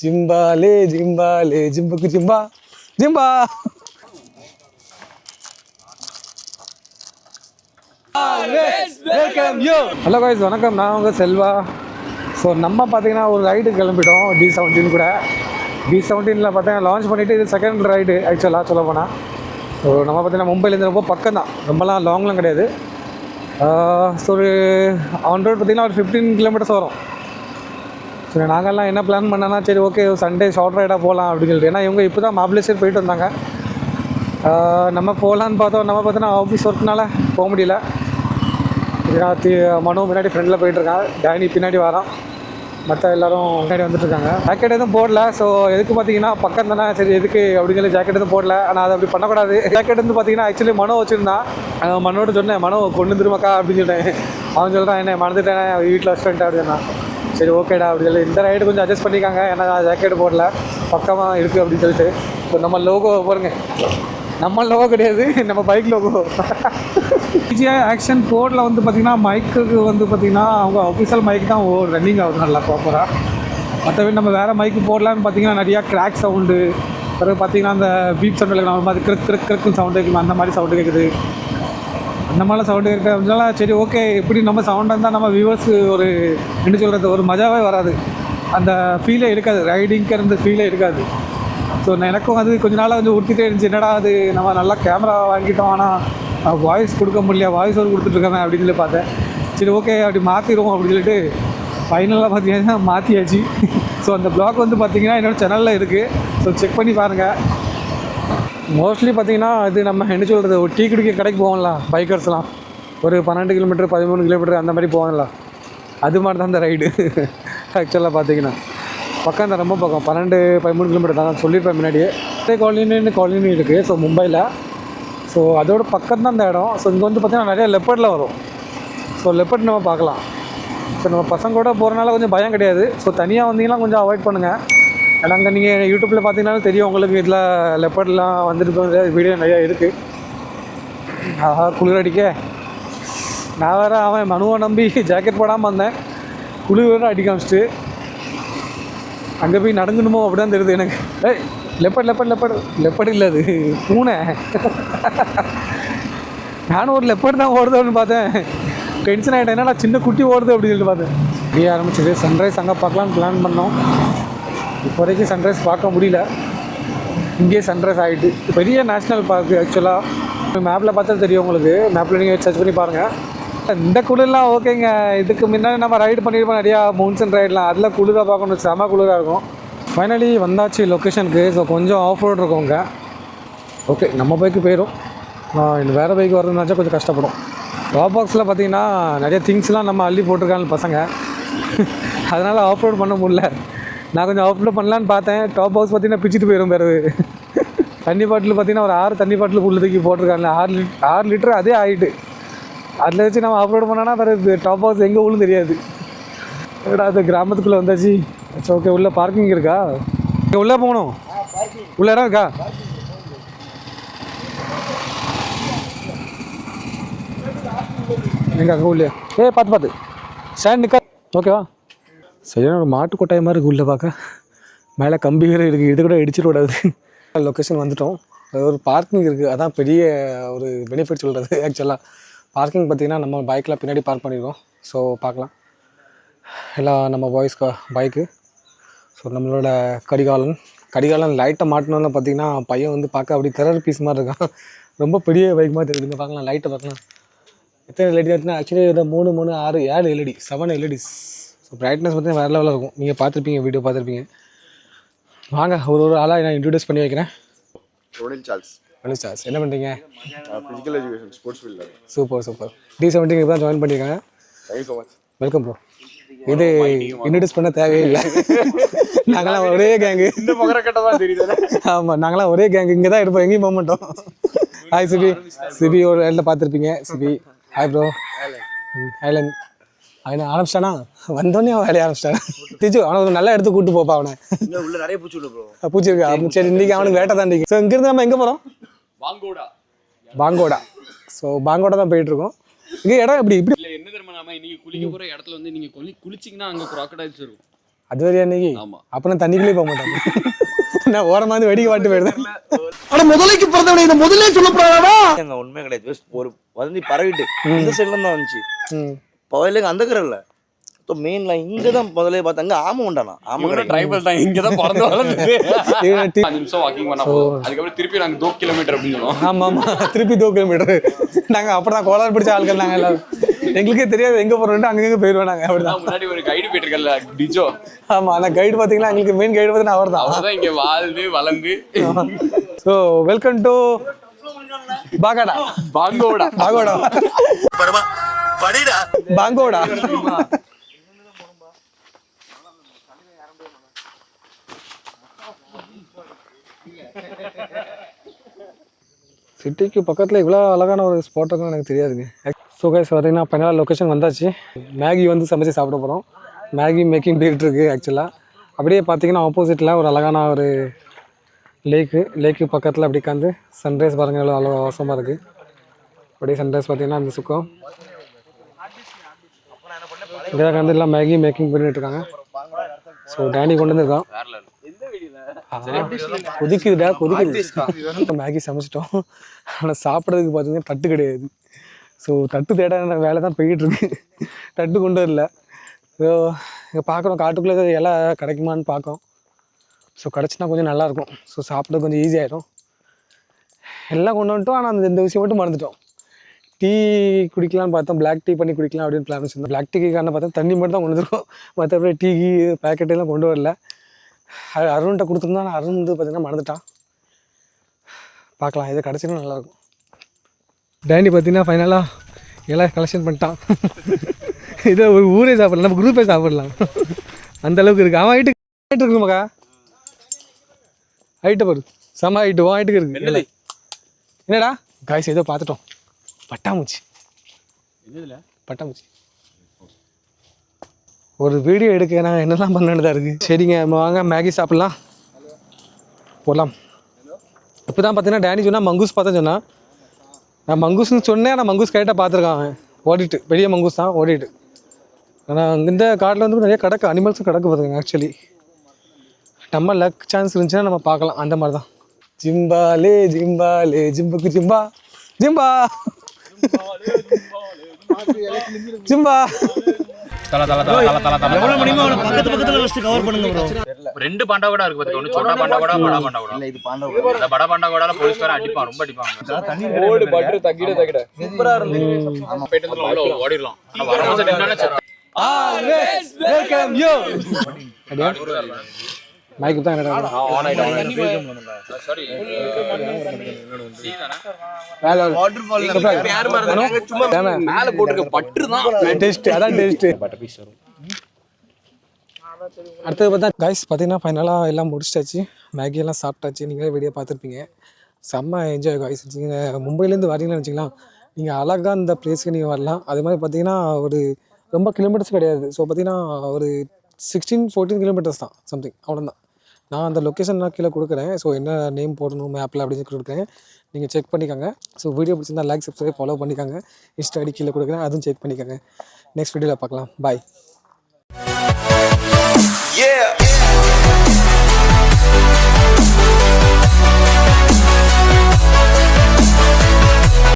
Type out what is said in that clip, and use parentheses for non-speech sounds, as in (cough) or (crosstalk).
ஜிம்பாலே ஜிம்பாலே ஜிம்புக்கு ஜிம்பா ஜிம்பா. Hello guys வணக்கம். நான் உங்கள் செல்வா. ஸோ நம்ம பார்த்தீங்கன்னா ஒரு ரைடு கிளம்பிட்டோம் டி செவன்டீன் கூட. டி செவன்டீனில் பார்த்தீங்கன்னா லான்ச் பண்ணிவிட்டு இது செகண்ட் ரைடு ஆக்சுவலாக சொல்ல போனால் ஸோ நம்ம பார்த்தீங்கன்னா மும்பைலேருந்து ரொம்ப பக்கம் தான். ரொம்பலாம் லாங்லாம் கிடையாது. ஸோ ஒரு ஆன் ரோட் பார்த்தீங்கன்னா ஒரு ஃபிஃப்டீன் கிலோமீட்டர்ஸ் வரும். சரி நாங்கள்லாம் என்ன பிளான் பண்ணோன்னா சரி ஓகே சண்டே ஷார்ட் ரைடாக போகலாம் அப்படின்னு சொல்லிட்டு. ஏன்னா இவங்க இப்போ தான் மாபிளேஸ்வர் போயிட்டு வந்தாங்க. நம்ம போகலான்னு பார்த்தோம். நம்ம பார்த்தோன்னா ஆஃபீஸ் ஒர்க்னால போக முடியல. தி மனோ முன்னாடி ஃப்ரெண்டில் போயிட்டுருக்கான் டேனி பின்னாடி வரான். மற்ற எல்லாரும் முன்னாடி வந்துட்டுருக்காங்க ஜாக்கெட் எதுவும் போடல. ஸோ எதுக்கு பார்த்தீங்கன்னா பக்கம் தானே. சரி எதுக்கு அப்படின்னு சொல்லி ஜாக்கெட் எதுவும் போடல. ஆனால் அது அப்படி பண்ணக்கூடாது. ஜாக்கெட் வந்து பார்த்தீங்கன்னா ஆக்சுவலி மனோ வச்சுருந்தான் மனோட சொன்னேன் மனோ கொண்டு வந்துருமாக்கா அப்படின்னு சொல்லிட்டேன். அவன் சொல்கிறான் என்ன மறந்துட்டேன். வீட்டில் வச்சுட்டேன் அப்படின்னா. சரி ஓகேடா அப்படின்னு சொல்லி இந்த ரைடு கொஞ்சம் அட்ஜஸ்ட் பண்ணிக்காங்க. ஏன்னா ஜாக்கெட் போடல. பக்கமாக இருக்குது அப்படின்னு சொல்லிட்டு. இப்போ நம்ம லோகோ பாருங்க. நம்ம லோகோ கிடையாது நம்ம பைக் லோகோ பிஜிஐ ஆக்ஷன் போர்டில் வந்து பார்த்திங்கன்னா மைக்குக்கு வந்து பார்த்திங்கன்னா அவங்க அஃபிஷியல் மைக் தான் ஓ ரன்னிங் ஆகுது நல்லா ப்ராப்பராக மற்றபடி நம்ம வேறு மைக்கு போடலான்னு பார்த்தீங்கன்னா நிறையா கிராக் சவுண்டு பிறகு பார்த்தீங்கன்னா அந்த பீப் சவுண்டு நம்ம மாதிரி கிரக் கிரக் கிரக்கு சவுண்டு அந்த மாதிரி சவுண்டு கேட்குது அந்த மாதிரிலாம் சவுண்டு இருக்கிறதுனால சரி ஓகே இப்படி நம்ம சவுண்டாக இருந்தால் நம்ம வியூவர்ஸ் ஒரு என்ன சொல்கிறது ஒரு மஜாவே வராது. அந்த ஃபீலே இருக்காது ரைடிங்க்கு இருந்த ஃபீலே இருக்காது ஸோ எனக்கும் அது கொஞ்ச நாளாக வந்து உறுத்திட்டே இருந்துச்சு. என்னடா அது? நம்ம நல்லா கேமரா வாங்கிட்டோம். ஆனால் வாய்ஸ் கொடுக்க முடியல. வாய்ஸ் ஓவர் கொடுத்துட்ருக்கேன் அப்படின்னு சொல்லி பார்த்தேன். சரி ஓகே அப்படி மாற்றிடுவோம் அப்படின்னு சொல்லிட்டு ஃபைனலாக பார்த்தீங்கன்னா மாற்றியாச்சு ஸோ (laughs) அந்த பிளாக் வந்து பார்த்தீங்கன்னா என்னோட சேனலில் இருக்குது ஸோ செக் பண்ணி பாருங்கள் மோஸ்ட்லி பார்த்தீங்கன்னா இது நம்ம என்ன சொல்கிறது ஒரு டீ குடிக்க கடைக்கு போவோம்ல பைக்கர்ஸ்லாம் ஒரு பன்னெண்டு கிலோமீட்டர் பதிமூணு கிலோமீட்டர் அந்த மாதிரி போவோம்ல. அது மாதிரி தான் அந்த ரைடு ஆக்சுவலாக பார்த்தீங்கன்னா பக்கம் தான் ரொம்ப பக்கம் பன்னெண்டு பதிமூணு கிலோமீட்டர் தான் சொல்லியிருப்பேன் முன்னாடியே. காலனின்னு காலனி இருக்குது ஸோ மும்பையில் ஸோ அதோட பக்கம் தான் அந்த இடம். ஸோ இங்கே வந்து பார்த்திங்கன்னா நிறைய லெப்பர்டில் வரும். ஸோ லெப்பர்ட் நம்ம பார்க்கலாம். ஸோ நம்ம பசங்க கூட போகிறனால கொஞ்சம் பயம் கிடையாது. ஸோ தனியாக வந்தீங்கன்னா கொஞ்சம் அவாய்ட் பண்ணுங்கள் ஏன்னா அங்கே நீங்கள் யூடியூப்பில் பார்த்தீங்கன்னா தெரியும் உங்களுக்கு இதில் லெப்பர்ட்லாம் வந்துட்டு வீடியோ நிறையா இருக்குது ஆஹா குளிர் அடிக்க. நான் வேறு அவன் மனுவை நம்பி ஜாக்கெட் போடாமல் வந்தேன். குளிர் வேறு அடிக்க வச்சுட்டு அங்கே போய் நடங்கணுமோ அப்படி தான் தெரியுது எனக்கு. ஏய் லெப்பட் லெப்பட் லெப்பட் லெப்பட் இல்லை அது பூனை. நானும் ஒரு லெப்பட் தான் ஓடுது அப்படின்னு பார்த்தேன். டென்ஷன் ஆகிட்டேன் என்னடா சின்ன குட்டி ஓடுது அப்படின்னு சொல்லிட்டு பார்த்தேன். அப்படியே ஆரம்பிச்சது. சன்ரைஸ் அங்கே பார்க்கலான்னு பிளான் பண்ணோம். இப்போதைக்கு சன்ரைஸ் பார்க்க முடியல. இங்கேயே சன்ரைஸ் ஆகிட்டு பெரிய நேஷ்னல் பார்க் ஆக்சுவலாக மேப்பில் பார்த்தா தெரியும் உங்களுக்கு. மேப்பில் நீங்கள் சர்ச் பண்ணி பாருங்கள் இந்த குளிர்லாம் ஓகேங்க. இதுக்கு முன்னாடி நம்ம ரைடு பண்ணியிருப்போம் நிறையா மவுன்சன் ரைட்லாம் அதில் குளிராக பார்க்கணும். செம குளிராக இருக்கும். ஃபைனலி வந்தாச்சு லொக்கேஷனுக்கு ஸோ கொஞ்சம் ஆஃப் ரோடு இருக்கும் இங்கே ஓகே நம்ம பைக்கு போயிடும் நான் வேறு பைக் வரதுனாச்சா கொஞ்சம் கஷ்டப்படும். ட்ராப் பாக்ஸில் பார்த்தீங்கன்னா நிறைய திங்ஸ்லாம் நம்ம அள்ளி போட்டிருக்காங்க பசங்க. அதனால் ஆஃப் ரோட் பண்ண முடியல. நான் கொஞ்சம் ஆஃப் பண்ணலான்னு பார்த்தேன். டாப் ஹவுஸ் பார்த்தீங்கன்னா பிச்சுட்டு போயிடும் பிறகு. தண்ணி பாட்டில் பார்த்தீங்கன்னா ஒரு ஆறு தண்ணி பாட்டில் உள்ள தூக்கி போட்டிருக்காங்க. ஆறு லிட் ஆறு லிட்டர் அதே ஆகிட்டு அதில் வச்சு நம்ம அப்லோட் பண்ணோன்னா பிறகு டாப் ஹவுஸ் எங்கே உள்ளும் தெரியாது. ஏடா அது கிராமத்துக்குள்ளே வந்தாச்சு. சரி ஓகே உள்ளே பார்க்கிங் இருக்கா? இங்கே உள்ளே போகணும். உள்ள இடம் இருக்கா? எங்கே அங்கே உள்ளே. ஏ பார்த்து பார்த்து. ஸ்டாண்ட் நிற்கா ஓகேவா சரியான ஒரு மாட்டு கொட்டாய் மாதிரி இருக்குது உள்ளே பார்க்க மேலே கம்பி வேறு இருக்குது இது கூட இடிச்சிட லொக்கேஷன் வந்துட்டோம். அது ஒரு பார்க்கிங் இருக்குது அதான் பெரிய ஒரு பெனிஃபிட் சொல்கிறது ஆக்சுவலாக பார்க்கிங் பார்த்தீங்கன்னா நம்ம பைக்கில் பின்னாடி பார்க் பண்ணியிருக்கோம் ஸோ பார்க்கலாம். எல்லாம் நம்ம பாய்ஸ் பைக்கு ஸோ நம்மளோட கடிகாலன். கடிகாலன் லைட்டை மாட்டினோன்னு பார்த்தீங்கன்னா பையன் வந்து பார்க்க அப்படி கரர் பீஸ் மாதிரி இருக்கான். ரொம்ப பெரிய பைக் மாதிரி தெரியுதுங்க. பார்க்கலாம் லைட்டை பார்க்கலாம். எத்தனை எல்இடி ஆச்சுன்னா ஆக்சுவலி மூணு மூணு ஆறு ஏழு LED seven LEDs so brightness பார்த்தீங்கன்னா வேறு லெவலில் இருக்கும். நீங்கள் பார்த்துருப்பீங்க வீடியோ பார்த்துருப்பீங்க. வாங்க ஒரு ஒரு ஆளாக நான் இன்ட்ரடியூஸ் பண்ணி வைக்கிறேன். ரோனில் சார்ல்ஸ் என்ன பண்ணுறீங்க ஃபிசிக்கல் எஜுகேஷன் ஸ்போர்ட்ஸ் ஃபீல்டில் சூப்பர் சூப்பர் டி செவன்டீன் இப்போ தான் ஜாயின் பண்ணியிருக்காங்க thank you so much welcome bro இது இன்ட்ரடியூஸ் பண்ண தேவையில்லை நாங்களாம் ஒரே கேங்கு இந்த மகர கட்ட தான் தெரியுது. ஆமாம் நாங்களாம் ஒரே கேங் இங்கே தான் இருப்போம் எங்கேயும் போக மாட்டோம். Hi CP. சிபி ஒரு இடத்துல பார்த்துருப்பீங்க. சிபி ஹாய் ப்ரோ ஹைலன் அவனை ஆரம்பிச்சிட்டானா? வந்தோடனே அவன் வேலையை ஆரம்பிச்சிட்டான். திஜு அவனை ஒரு நல்ல இடத்துக்கு கூட்டு போப்பா அவனை. உள்ள நிறைய பூச்சி உள்ள பூச்சி இருக்கா. சரி இன்றைக்கி அவனுக்கு வேட்டை தாண்டி ஸோ இங்கேருந்து நம்ம எங்கே போகிறோம் வாங்கோடா பாங்கோடா. ஸோ பாங்கோடா தான் போயிட்டுருக்கோம் இங்கே இடம் எப்படி? இப்படி இல்ல என்ன தெரியுமா நாம இன்னைக்கு குளிக்க போற இடத்துல வந்து நீங்க குளி குளிச்சிங்கன்னா அங்க crocodiles இருக்கும். அது வரையா அன்னைக்கு ஆமா. அப்போ நான் தண்ணிக்குள்ளே போக மாட்டேன் நான் ஓரமாக வந்து வெடிக்க வாட்டு போயிடுறேன் ஆனா முதலைக்கு பிறந்தவனை இதை முதல்ல சொல்லப்படாதா அங்க உண்மை கிடையாது. Just ஒரு வதந்தி பரவிட்டு இந்த சைடுல தான் வந்துச்சு. ம் பவையில அந்த கரல்ல மெயின் லைன் இங்க தான் முதல்ல பார்த்தா அங்க ஆமை உண்டானா? ஆமை இவனும் கிடையாது. ட்ரைபல் தான் இங்க தான் பிறந்து டி- அஞ்சு நிமிஷம் வாக்கிங் பண்ணா போதும். அதுக்கப்புறம் திருப்பி நாங்க தோ கிலோமீட்டர் அப்படின்னு சொல்லுவோம். ஆமா ஆமா திருப்பி தோ கிலோமீட்டர் நாங்கள் அப்படிதான் கோளாறு பிடிச்ச ஆட்கள் நாங்கள் எல்லாரும். எங்களுக்கே தெரியாது எங்கே போகிறோம்ட்டு அங்கங்கே போயிடுவோம் நாங்கள் அப்படிதான். நான் முன்னாடி ஒரு கைடு போயிட்டு இருக்கல டிஜோ. ஆமாம் அந்த கைடு பார்த்தீங்கன்னா எங்களுக்கு மெயின் கைடு பார்த்தீங்கன்னா அவர் தான் அவர்தான் இங்க வாழ்ந்து வளர்ந்து. So welcome to Bogota. Bogota. Bogota. Bogota. சிட்டிக்கு பக்கத்தில் இவ்வளோ அழகான ஒரு ஸ்பாட் இருக்குன்னு எனக்கு தெரியாதுங்க. ஸோ கைஸ் பார்த்தீங்கன்னா ஃபைனலாக லொக்கேஷன் வந்தாச்சு? மேகி வந்து சமைச்சு சாப்பிட போகிறோம் மேகி மேக்கிங் போயிட்டு இருக்கு ஆக்சுவலாக அப்படியே பார்த்தீங்கன்னா ஆப்போசிட்டில் ஒரு அழகான ஒரு லேக்கு லேக்கு பக்கத்தில் அப்படி உட்காந்து சன்ரைஸ் பாருங்கள் எவ்வளோ அவ்வளோ அவசரமாக இருக்குது அப்படியே சன்ரைஸ் பார்த்தீங்கன்னா அந்த சுக்கம். இங்கே உட்காந்து எல்லாம் மேகி மேக்கிங் பண்ணிட்டு இருக்காங்க ஸோ டேனி கொண்டு வந்துருக்கான் கொதிக்குதுடா கொதிக்குது. மேகி சமைச்சிட்டோம். ஆனால் சாப்பிட்றதுக்கு பார்த்தீங்கன்னா தட்டு கிடையாது. ஸோ தட்டு தேட வேலை தான் போய்கிட்டு இருக்கு தட்டு கொண்டு வரல. ஸோ இங்கே பார்க்குறோம். காட்டுக்குள்ளே இலை கிடைக்குமான்னு பார்க்கோம் ஸோ கிடச்சினா கொஞ்சம் நல்லாயிருக்கும் ஸோ சாப்பிட கொஞ்சம் ஈஸியாயிடும் எல்லாம் கொண்டு வந்துட்டோம். ஆனால் அந்த இந்த விஷயம் மட்டும் மறந்துட்டோம். டீ குடிக்கலாம்னு பார்த்தோம் பிளாக் டீ பண்ணி குடிக்கலாம் அப்படின்னு பிளான் வச்சுருந்தோம். பிளாக் டீக்கான பார்த்தா தண்ணி மட்டும் தான் கொண்டு வந்துருக்கோம் மற்றபடி டீ பேக்கெட் எல்லாம் கொண்டு வரல. அருண்கிட்ட கொடுத்துருந்தா அருண் வந்து பார்த்தீங்கன்னா மறந்துட்டான். பார்க்கலாம் இது கிடச்சினா நல்லாயிருக்கும் டேண்டி பார்த்தீங்கன்னா ஃபைனலாக எல்லாம் கலெக்ஷன் பண்ணிட்டான். (laughs) இதை ஒரு ஊரே சாப்பிடலாம் நம்ம குரூப்பே சாப்பிடலாம். அந்த அளவுக்கு இருக்குது அவன் ஹைட்டு ஹைட்டு இருக்கு மகா? ஹைட்டு பாரு. செம ஹைட்டு உன் ஹைட்டுக்கு இருக்கு. என்னடா? காய்ஸ் ஏதோ பார்த்துட்டோம். பட்டாம்பூச்சி. பட்டாம்பூச்சி. ஒரு வீடியோ எடுக்க நான் என்னெல்லாம் பண்ண வேண்டியதாக இருக்குது சரிங்க வாங்க மேகி சாப்பிட்லாம். போகலாம் இப்போ தான் பார்த்தீங்கன்னா டேனி சொன்னா மங்கூஸ் பார்த்தா சொன்னா நான் மங்கூஸ்னு சொன்னேன் ஆனால் மங்கூஸ் கரெக்டாக பார்த்துருக்கான் ஓடிட்டு பெரிய மங்கூஸ் தான் ஓடிட்டு. ஆனால் இந்த காட்டில் வந்து நிறைய கிடக்கு அனிமல்ஸும் கிடக்கு பார்த்துங்க ஆக்சுவலி நம்ம லக் சான்ஸ் இருந்துச்சுன்னா நம்ம பார்க்கலாம். அந்த மாதிரி தான் ஜிம்பாலே ஜிம்பாலே ஜிம்புக்கு ஜிம்பா ஜிம்பா. ஜிம்பா எவ்வளவு முடியுமோ அவனை பக்கத்து பக்கத்துல வச்சு கவர் பண்ணுங்க ப்ரோ ரெண்டு பாண்டா கூட இருக்கு பாத்துக்கோ ஒன்னு சொன்னா பாண்டா கூட படா பாண்டா கூட இல்ல இது பாண்டவ இந்த பட பாண்டா கூட போலீஸ்காரன் அடிப்பான் ரொம்ப அடிப்பாங்க ஓடு பட்டு தக்கிட தக்கிட சூப்பரா இருந்து போயிட்டு இருந்தாலும் உள்ள ஓடிடலாம் ஆனா வரவங்க நின்னானே சரி வெல்கம் யூ மைக்கு தான் என்னடா ஆன் ஆயிடும் சாரி வேலை வாட்டர் ஃபால் யார் மாதிரி சும்மா மேல போட்டுருக்க பட்டு தான். டேஸ்ட் அதான் டேஸ்ட். அடுத்தது பார்த்தா கைஸ் பார்த்தீங்கன்னா ஃபைனலாக எல்லாம் முடிச்சிட்டாச்சு. மேகி எல்லாம் சாப்பிட்டாச்சு. நீங்களே வீடியோ பார்த்துருப்பீங்க. செம்ம என்ஜாய் கைஸ் நீங்கள் மும்பைலேருந்து வரீங்கன்னு வச்சிங்களேன் நீங்கள் அழகாக இந்த பிளேஸ்க்கு நீங்கள் வரலாம். அதே மாதிரி பார்த்தீங்கன்னா ஒரு ரொம்ப கிலோமீட்டர்ஸ் கிடையாது. ஸோ பார்த்தீங்கன்னா ஒரு சிக்ஸ்டீன் ஃபோர்டீன் கிலோமீட்டர்ஸ் தான் சம்திங் அவ்வளோதான் நான் அந்த லொக்கேஷன் நான் கீழே கொடுக்குறேன். ஸோ என்ன நேம் போடணும் மேப்பில் அப்படின்னு சொல்லி கொடுக்குறேன். நீங்கள் செக் பண்ணிக்கோங்க. ஸோ வீடியோ பிடிச்சிருந்தா லைக் சப்ஸ்கிரைப் ஃபாலோ பண்ணிக்கோங்க. இன்ஸ்டா ஐடி கீழே கொடுக்குறேன். அதுவும் செக் பண்ணிக்கோங்க. நெக்ஸ்ட் வீடியோவில் பார்க்கலாம். பாய் Yeah.